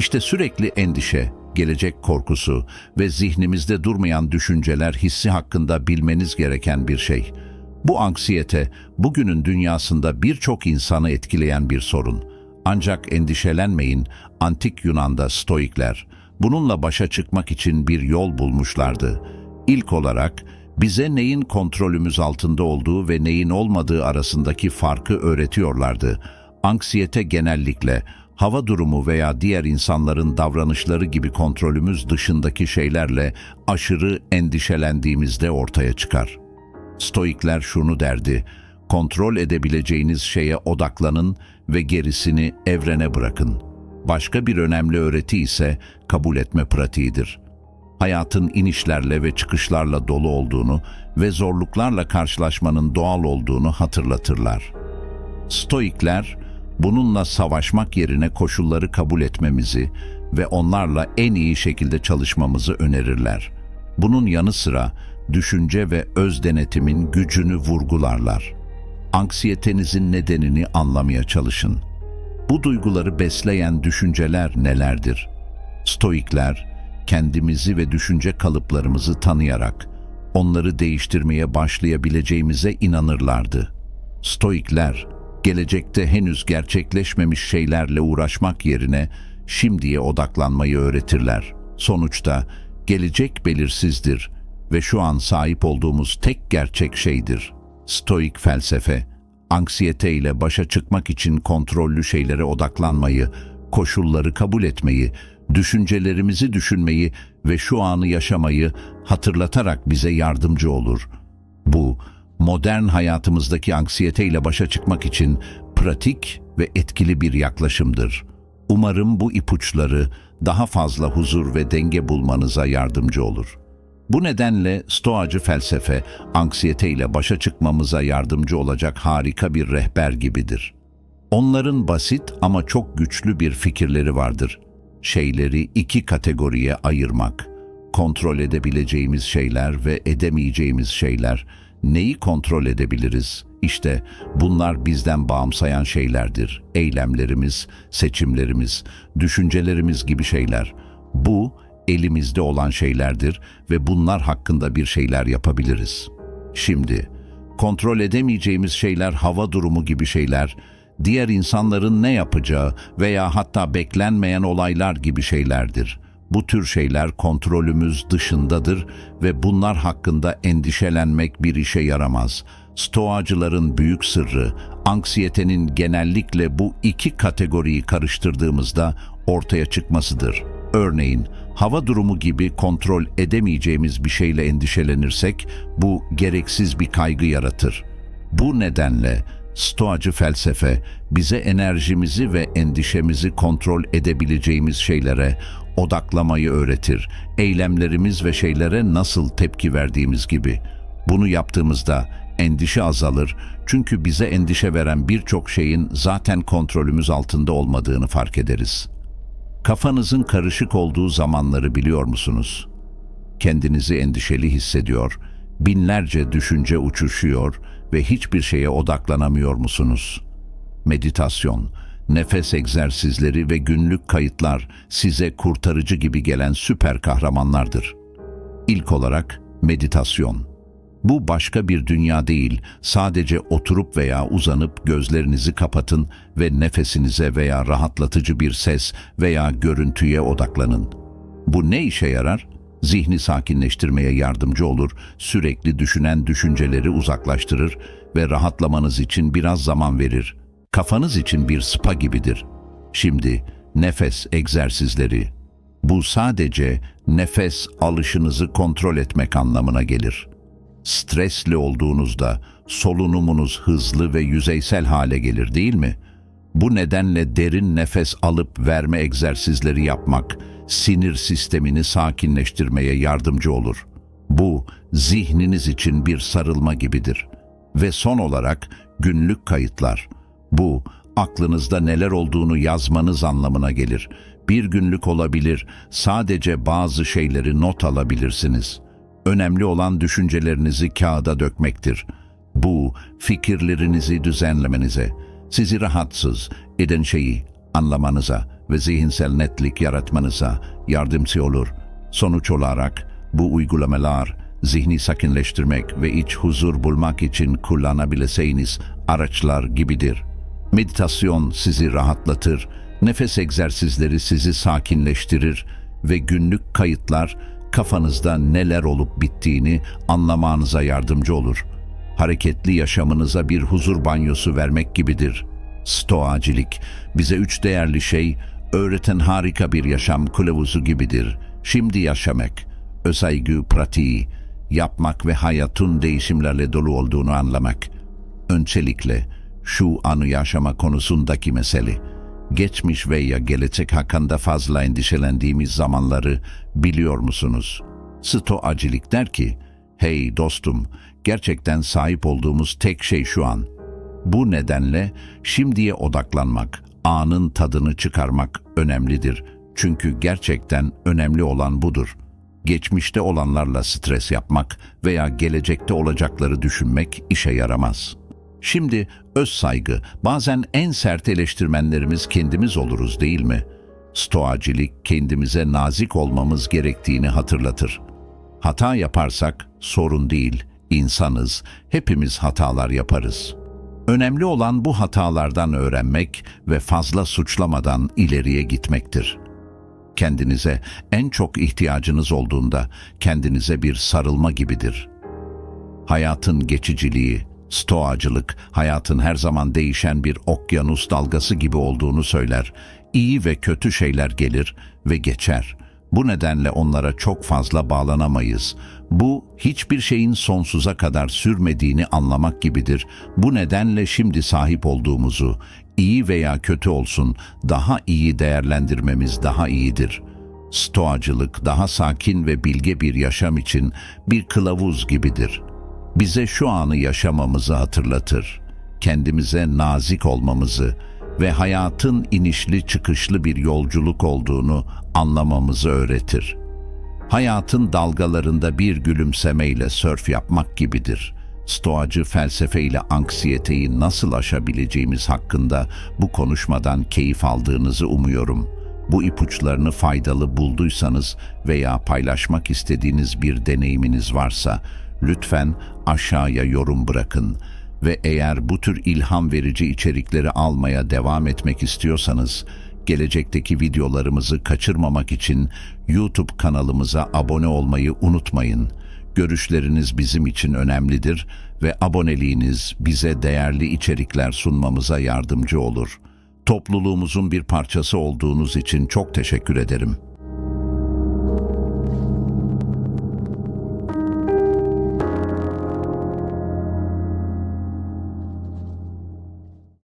İşte sürekli endişe, gelecek korkusu ve zihnimizde durmayan düşünceler hissi hakkında bilmeniz gereken bir şey. Bu anksiyete bugünün dünyasında birçok insanı etkileyen bir sorun. Ancak endişelenmeyin, antik Yunan'da stoikler bununla başa çıkmak için bir yol bulmuşlardı. İlk olarak bize neyin kontrolümüz altında olduğu ve neyin olmadığı arasındaki farkı öğretiyorlardı. Anksiyete genellikle hava durumu veya diğer insanların davranışları gibi kontrolümüz dışındaki şeylerle aşırı endişelendiğimizde ortaya çıkar. Stoikler şunu derdi, kontrol edebileceğiniz şeye odaklanın ve gerisini evrene bırakın. Başka bir önemli öğreti ise kabul etme pratiğidir. Hayatın inişlerle ve çıkışlarla dolu olduğunu ve zorluklarla karşılaşmanın doğal olduğunu hatırlatırlar. Stoikler, bununla savaşmak yerine koşulları kabul etmemizi ve onlarla en iyi şekilde çalışmamızı önerirler. Bunun yanı sıra düşünce ve öz denetimin gücünü vurgularlar. Anksiyetenizin nedenini anlamaya çalışın. Bu duyguları besleyen düşünceler nelerdir? Stoikler, kendimizi ve düşünce kalıplarımızı tanıyarak onları değiştirmeye başlayabileceğimize inanırlardı. Stoikler, gelecekte henüz gerçekleşmemiş şeylerle uğraşmak yerine şimdiye odaklanmayı öğretirler. Sonuçta gelecek belirsizdir ve şu an sahip olduğumuz tek gerçek şeydir. Stoik felsefe, anksiyete ile başa çıkmak için kontrollü şeylere odaklanmayı, koşulları kabul etmeyi, düşüncelerimizi düşünmeyi ve şu anı yaşamayı hatırlatarak bize yardımcı olur. Bu, modern hayatımızdaki anksiyete ile başa çıkmak için pratik ve etkili bir yaklaşımdır. Umarım bu ipuçları daha fazla huzur ve denge bulmanıza yardımcı olur. Bu nedenle stoacı felsefe, anksiyete ile başa çıkmamıza yardımcı olacak harika bir rehber gibidir. Onların basit ama çok güçlü bir fikirleri vardır. Şeyleri iki kategoriye ayırmak. Kontrol edebileceğimiz şeyler ve edemeyeceğimiz şeyler. Neyi kontrol edebiliriz? İşte bunlar bizden bağımsayan şeylerdir. Eylemlerimiz, seçimlerimiz, düşüncelerimiz gibi şeyler. Bu, elimizde olan şeylerdir ve bunlar hakkında bir şeyler yapabiliriz. Şimdi, kontrol edemeyeceğimiz şeyler hava durumu gibi şeyler, diğer insanların ne yapacağı veya hatta beklenmeyen olaylar gibi şeylerdir. Bu tür şeyler kontrolümüz dışındadır ve bunlar hakkında endişelenmek bir işe yaramaz. Stoacıların büyük sırrı, anksiyetenin genellikle bu iki kategoriyi karıştırdığımızda ortaya çıkmasıdır. Örneğin, hava durumu gibi kontrol edemeyeceğimiz bir şeyle endişelenirsek, bu gereksiz bir kaygı yaratır. Bu nedenle Stoacı felsefe bize enerjimizi ve endişemizi kontrol edebileceğimiz şeylere odaklamayı öğretir. Eylemlerimiz ve şeylere nasıl tepki verdiğimiz gibi. Bunu yaptığımızda endişe azalır çünkü bize endişe veren birçok şeyin zaten kontrolümüz altında olmadığını fark ederiz. Kafanızın karışık olduğu zamanları biliyor musunuz? Kendinizi endişeli hissediyor, binlerce düşünce uçuşuyor ve hiçbir şeye odaklanamıyor musunuz? Meditasyon, nefes egzersizleri ve günlük kayıtlar size kurtarıcı gibi gelen süper kahramanlardır. İlk olarak meditasyon. Bu başka bir dünya değil, sadece oturup veya uzanıp gözlerinizi kapatın ve nefesinize veya rahatlatıcı bir ses veya görüntüye odaklanın. Bu ne işe yarar? Zihni sakinleştirmeye yardımcı olur, sürekli düşünen düşünceleri uzaklaştırır ve rahatlamanız için biraz zaman verir. Kafanız için bir spa gibidir. Şimdi nefes egzersizleri. Bu sadece nefes alışınızı kontrol etmek anlamına gelir. Stresli olduğunuzda solunumunuz hızlı ve yüzeysel hale gelir değil mi? Bu nedenle derin nefes alıp verme egzersizleri yapmak, sinir sistemini sakinleştirmeye yardımcı olur. Bu, zihniniz için bir sarılma gibidir. Ve son olarak günlük kayıtlar. Bu, aklınızda neler olduğunu yazmanız anlamına gelir. Bir günlük olabilir, sadece bazı şeyleri not alabilirsiniz. Önemli olan düşüncelerinizi kağıda dökmektir. Bu, fikirlerinizi düzenlemenize, sizi rahatsız eden şeyi anlamanıza ve zihinsel netlik yaratmanıza yardımcı olur. Sonuç olarak bu uygulamalar zihni sakinleştirmek ve iç huzur bulmak için kullanabileceğiniz araçlar gibidir. Meditasyon sizi rahatlatır, nefes egzersizleri sizi sakinleştirir ve günlük kayıtlar kafanızda neler olup bittiğini anlamanıza yardımcı olur. Hareketli yaşamınıza bir huzur banyosu vermek gibidir. Stoacilik bize üç değerli şey öğreten harika bir yaşam kılavuzu gibidir. Şimdi yaşamak, ösaygı pratiği, yapmak ve hayatın değişimlerle dolu olduğunu anlamak. Öncelikle şu anı yaşama konusundaki mesele. Geçmiş veya gelecek hakkında fazla endişelendiğimiz zamanları biliyor musunuz? Stoacilik der ki, hey dostum, gerçekten sahip olduğumuz tek şey şu an. Bu nedenle şimdiye odaklanmak, anın tadını çıkarmak önemlidir. Çünkü gerçekten önemli olan budur. Geçmişte olanlarla stres yapmak veya gelecekte olacakları düşünmek işe yaramaz. Şimdi öz saygı, bazen en sert eleştirmenlerimiz kendimiz oluruz değil mi? Stoacilik kendimize nazik olmamız gerektiğini hatırlatır. Hata yaparsak sorun değil, insanız, hepimiz hatalar yaparız. Önemli olan bu hatalardan öğrenmek ve fazla suçlamadan ileriye gitmektir. Kendinize en çok ihtiyacınız olduğunda kendinize bir sarılma gibidir. Hayatın geçiciliği, stoacılık, hayatın her zaman değişen bir okyanus dalgası gibi olduğunu söyler. İyi ve kötü şeyler gelir ve geçer. Bu nedenle onlara çok fazla bağlanamayız. Bu, hiçbir şeyin sonsuza kadar sürmediğini anlamak gibidir. Bu nedenle şimdi sahip olduğumuzu, iyi veya kötü olsun, daha iyi değerlendirmemiz daha iyidir. Stoacılık daha sakin ve bilge bir yaşam için bir kılavuz gibidir. Bize şu anı yaşamamızı hatırlatır. Kendimize nazik olmamızı ve hayatın inişli çıkışlı bir yolculuk olduğunu anlamamızı öğretir. Hayatın dalgalarında bir gülümsemeyle sörf yapmak gibidir. Stoacı felsefeyle anksiyeteyi nasıl aşabileceğimiz hakkında bu konuşmadan keyif aldığınızı umuyorum. Bu ipuçlarını faydalı bulduysanız veya paylaşmak istediğiniz bir deneyiminiz varsa lütfen aşağıya yorum bırakın ve eğer bu tür ilham verici içerikleri almaya devam etmek istiyorsanız gelecekteki videolarımızı kaçırmamak için YouTube kanalımıza abone olmayı unutmayın. Görüşleriniz bizim için önemlidir ve aboneliğiniz bize değerli içerikler sunmamıza yardımcı olur. Topluluğumuzun bir parçası olduğunuz için çok teşekkür ederim.